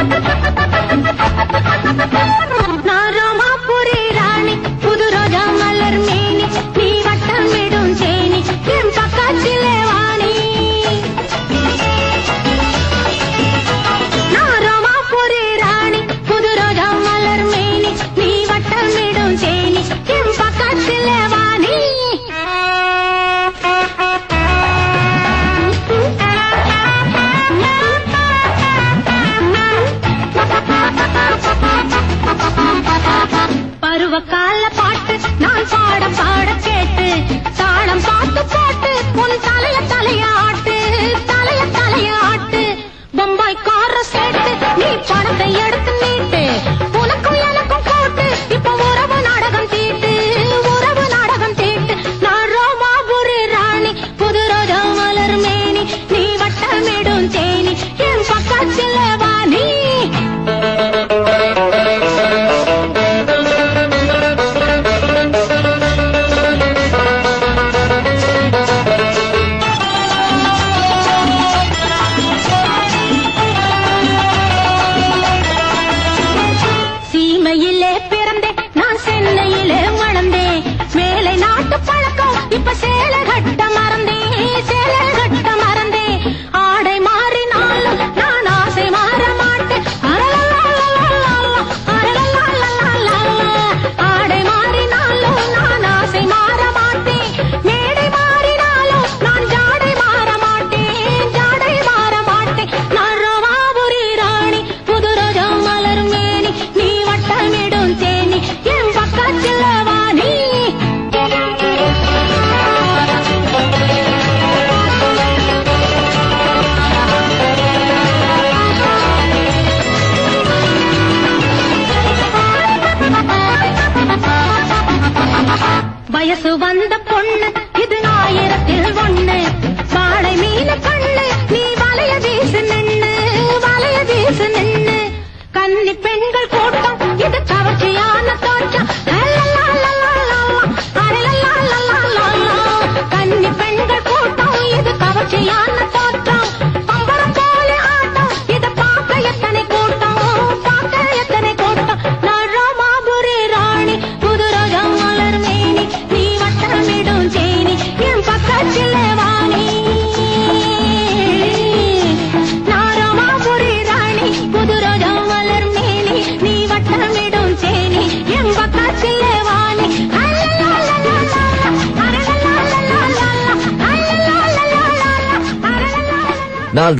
Ha ha ha! ஜோக்கால பாட்டு நான் பாட பாட கேட்டு தாளம் பாட்டு போட்டு உன் தலைய தலையாட்டு தலைய தலையாட்டு. பொம்பாய் கார சேர்த்து நீ பணத்தை எடுத்து நீட்டு உனக்கும் எனக்கும் போட்டு இப்ப உறவு நாடகம் தீட்டு உறவு நாடகம் தீட்டு. நான் ரோமாபுரி ராணி புது ரோஜா மலர் மேனி நீ வட்டமிடும் தேனி. என் பக்கத்தில் 算了。அந்த பொண்ணு இது ஆயிரத்தில் ஒண்ணு. வாழை மீன கண்ணு நீ வளைய வீசு நின்னு.